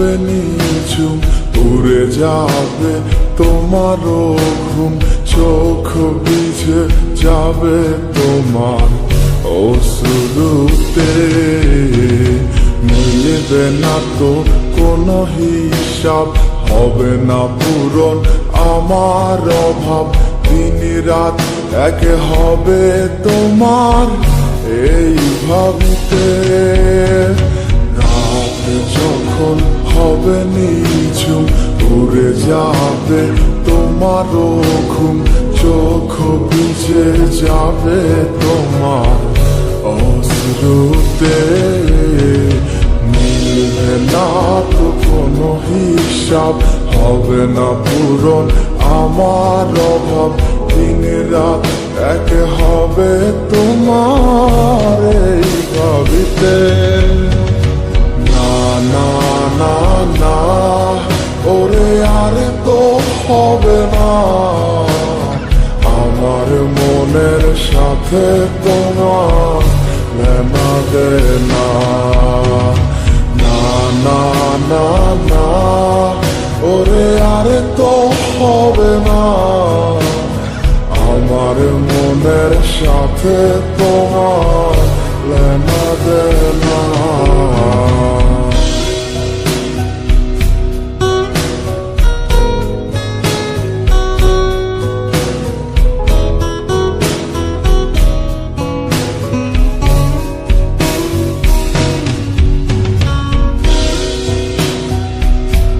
হবে নিঝুম, উড়ে যাবে তোমারও ঘুম, চোখ ভিজে যাবে তোমার অসুরুতে মিলবে না তো কোনো হিসাব, হবে না পূরণ আমার অভাব। দিন রাত এক হবে তোমার, এই ভাবিতে যাবে তোমারও ঘুম চোখ ভিজে যাবে তোমার অশ্রুতে। মিলবে না তো কোনো হিসাব, হবে না পূরণ আমার অভাব। দিন রাত এক হবে তোমার এই ভাবিতে। ても眠れななななな俺あれと হবে না না না না ওরে আরে তো হবে না আমার মনের সাথে তোমার লেনা দেনা